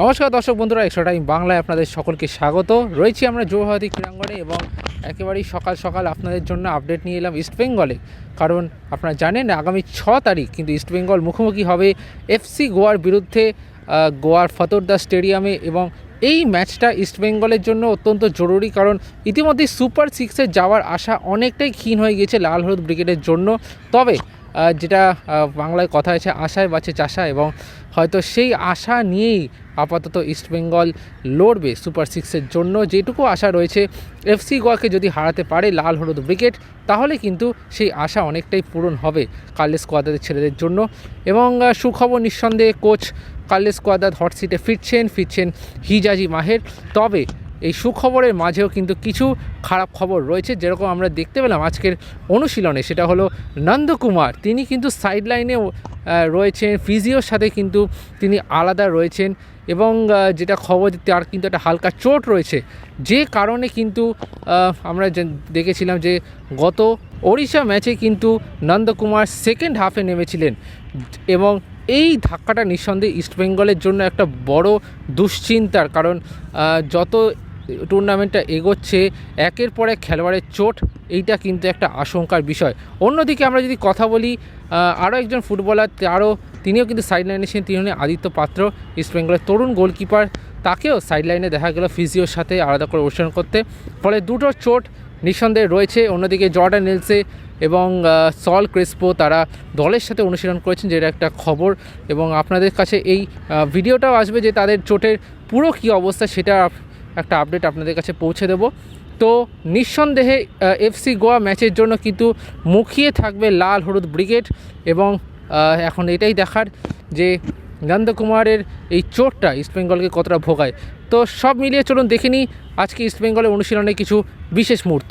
নমস্কার দর্শক বন্ধুরা একশো টাইম বাংলায় আপনাদের সকলকে স্বাগত। রয়েছি আমরা যুবভারতী ক্রীড়াঙ্গনে এবং একেবারেই সকাল সকাল আপনাদের জন্য আপডেট নিয়ে এলাম ইস্টবেঙ্গলে কারণ আপনারা জানেন, আগামী ছ তারিখ কিন্তু ইস্টবেঙ্গল মুখোমুখি হবে এফসি গোয়ার বিরুদ্ধে গোয়ার ফতোরদা স্টেডিয়ামে এবং এই ম্যাচটা ইস্টবেঙ্গলের জন্য অত্যন্ত জরুরি কারণ ইতিমধ্যে সুপার সিক্সে যাওয়ার আশা অনেকটাই ক্ষীণ হয়ে গিয়েছে লাল হলুদ ব্রিগেডের জন্য। তবে যেটা বাংলায় কথা আছে আশায় বাঁচে চাষা এবং হয়তো সেই আশা নিয়েই আপাতত ইস্টবেঙ্গল লড়বে সুপার সিক্সের জন্য। যেটুকু আশা রয়েছে এফসি গোয়াকে যদি হারাতে পারে লাল হলুদ ব্রিগেড তাহলে কিন্তু সেই আশা অনেকটাই পূরণ হবে কার্লেস কোয়াদাদের ছেলেদের জন্য। এবং সুখবর নিঃসন্দেহে কোচ কার্লেস কোয়াদাদ হট সিটে ফিরছেন ফিরছেন হিজাজি মাহের। তবে এই সুখবরের মাঝেও কিন্তু কিছু খারাপ খবর রয়েছে, যেরকম আমরা দেখতে পেলাম আজকের অনুশীলনে। সেটা হলো নন্দকুমার তিনি কিন্তু সাইড লাইনে রয়েছেন ফিজিওর সাথে কিন্তু তিনি আলাদা রয়েছেন এবং যেটা খবর তার কিন্তু একটা হালকা চোট রয়েছে। যে কারণে কিন্তু আমরা দেখেছিলাম যে গত ওড়িশা ম্যাচে কিন্তু নন্দকুমার সেকেন্ড হাফে নেমেছিলেন এবং এই ধাক্কাটা নিঃসন্দেহে ইস্টবেঙ্গলের জন্য একটা বড় দুশ্চিন্তার কারণ যত টুর্নামেন্টটা এগোচ্ছে, একের পর খেলোয়াড়ের চোট, এইটা কিন্তু একটা আশঙ্কার বিষয়। অন্যদিকে আমরা যদি কথা বলি আরও একজন ফুটবলার তারও তিনিও কিন্তু সাইড লাইনে ছিলেন তিনি হলেন আদিত্য পাত্র ইস্টবেঙ্গলের তরুণ গোলকিপার তাকেও সাইড লাইনে দেখা গেল ফিজিওর সাথে আলাদা করে অনুশীলন করতে। ফলে দুটো চোট নিঃসন্দেহে রয়েছে। অন্যদিকে জর্ডান নেলসে এবং সল ক্রেসপো তারা দলের সাথে অনুশীলন করেছেন, যেটা একটা খবর। এবং আপনাদের কাছে এই ভিডিওটাও আসবে যে তাদের চোটের পুরো কী অবস্থা, সেটা একটা আপডেট আপনাদের কাছে পৌঁছে দেব। তো নিঃসন্দেহে এফসি গোয়া ম্যাচের জন্য কিন্তু মুখিয়ে থাকবে লাল হলুদ ব্রিগেড এবং এখন এটাই দেখার যে নন্দকুমারের এই চোটটা ইস্টবেঙ্গলকে কতটা ভোগায়। তো সব মিলিয়ে চলুন দেখিনি আজকে ইস্টবেঙ্গলের অনুশীলনে কিছু বিশেষ মুহূর্ত।